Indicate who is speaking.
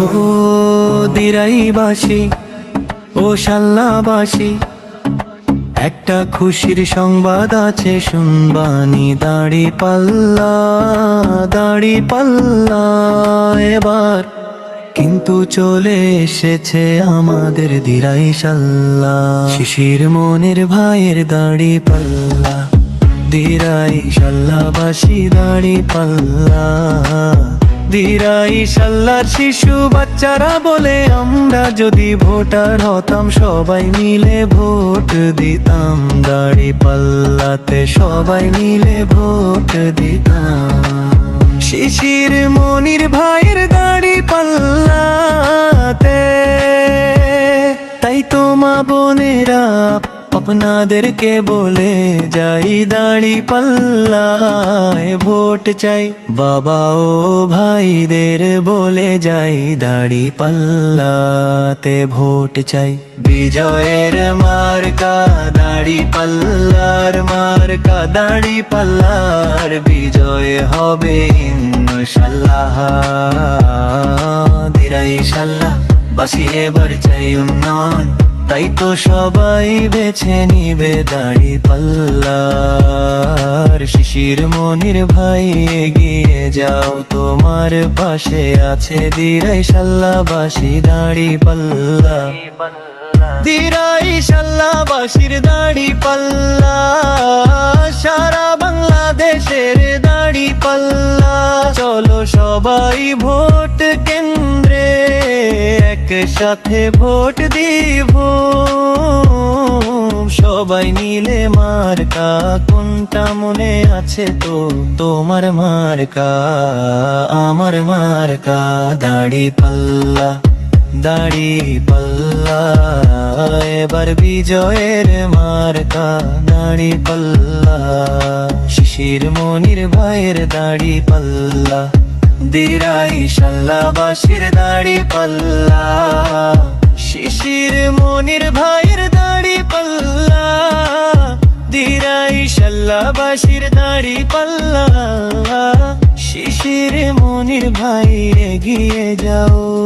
Speaker 1: ও দিরাইবাসী, ও একটা খুশির সংবাদ আছে, শুনবানি দাড়ি পাল্লা দাড়ি পাল্লা এবার। কিন্তু চলে এসেছে আমাদের দিরাই সাল্লা শিশির মনের ভাইয়ের দাড়ি পাল্লা, দিরাই সাল্লাবাসী দাড়ি পাল্লা। সাল্লার শিশু বাচ্চারা বলে, আমরা যদি ভোটার হতাম, সবাই মিলে ভোট দিতাম। দাড়ি পাল্লাতে সবাই মিলে ভোট দিতাম। শিশির মনির ভাইয়ের দাড়ি পাল্লাতে, তাই তো মা বোনেরা আপনাদেরকে বলে যাই দাড়ি পাল্লায় ভোট চাই। বাবা ও ভাইদের বলে যাই দাড়ি পাল্লাতে ভোট চাই। বিজয়ের মার্কা দাড়ি পাল্লার মার্কা, দাড়ি পাল্লার বিজয় হবে ইনশাল্লাহ দিরাই সাল্লাহ বাসি এবার চাই উন্নয়ন। তাই তো সবাই বেছে নিবে দাড়ি পাল্লার। শিশির মনির ভাই এগিয়ে যাও, তোমার পাশে আছে দিরাই সাল্লাবাসী দাড়ি পাল্লা। দিরাই সাল্লাবাসীর দাড়ি পাল্লা, সারা বাংলাদেশের দাড়ি পাল্লা। চলো সবাই ভোট একসাথে ভোট দিব। সবাই মিলে মার্কা, কোনটা মনে আছে তো? তোমার মার্কা, আমার মার্কা। দাড়ি পাল্লা দাড়ি পাল্লা। এবার বিজয়ের মার্কা, দাড়ি পাল্লা। শিশির মনির ভাইয়ের দাড়ি পাল্লা। দিরাই সাল্লাবাসীর দাড়ি পাল্লা। শিশির মনির ভাইয়ের দাড়ি পাল্লা। দিরাই সাল্লাবাসীর দাড়ি পাল্লা। শিশির মনির ভাই এগিয়ে যাও।